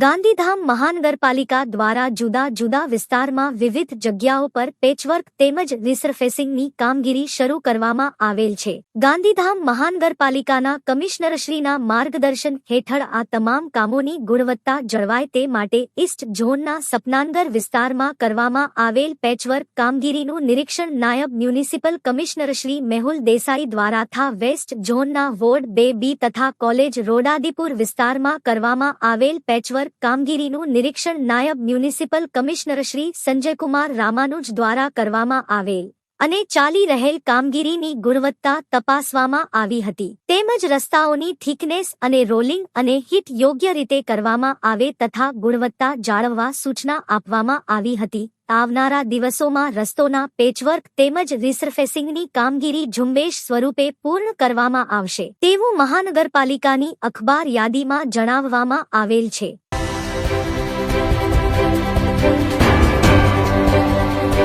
ગાંધીધામ મહાનગરપાલિકા દ્વારા જુદા જુદા વિસ્તારમાં વિવિધ જગ્યાઓ પર પેચવર્ક તેમજ રિસરફેસિંગની કામગીરી શરૂ કરવામાં આવેલ છે. ગાંધીધામ મહાનગરપાલિકાના કમિશનરશ્રીના માર્ગદર્શન હેઠળ આ તમામ કામોની ગુણવત્તા જળવાય તે માટે ઇસ્ટ ઝોનના સપનાનગર વિસ્તારમાં કરવામાં આવેલ પેચવર્ક કામગીરીનું નિરીક્ષણ નાયબ મ્યુનિસિપલ કમિશનરશ્રી મેહુલ દેસાઈ દ્વારા થા વેસ્ટ ઝોનના વોર્ડ બે બી તથા કોલેજ રોડાદીપુર વિસ્તારમાં કરવામાં આવેલ પેચવર્ક કામગીરીનું નિરીક્ષણ નાયબ મ્યુનિસિપલ કમિશનર શ્રી સંજયકુમાર રામાનુજ દ્વારા કરવામાં આવેલ અને ચાલી રહેલ કામગીરીની ગુણવત્તા તપાસવામાં આવી હતી. તેમજ રસ્તાઓની થિકનેસ અને રોલિંગ અને હિટ યોગ્ય રીતે કરવામાં આવે તથા ગુણવત્તા જાળવવા સૂચના આપવામાં આવી હતી. આવનારા દિવસોમાં રસ્તોના પેચવર્ક તેમજ રિસરફેસિંગની કામગીરી ઝુંબેશ સ્વરૂપે પૂર્ણ કરવામાં આવશે. તેવું મહાનગરપાલિકાની અખબાર યાદીમાં જણાવવામાં આવેલ છે. Thank you.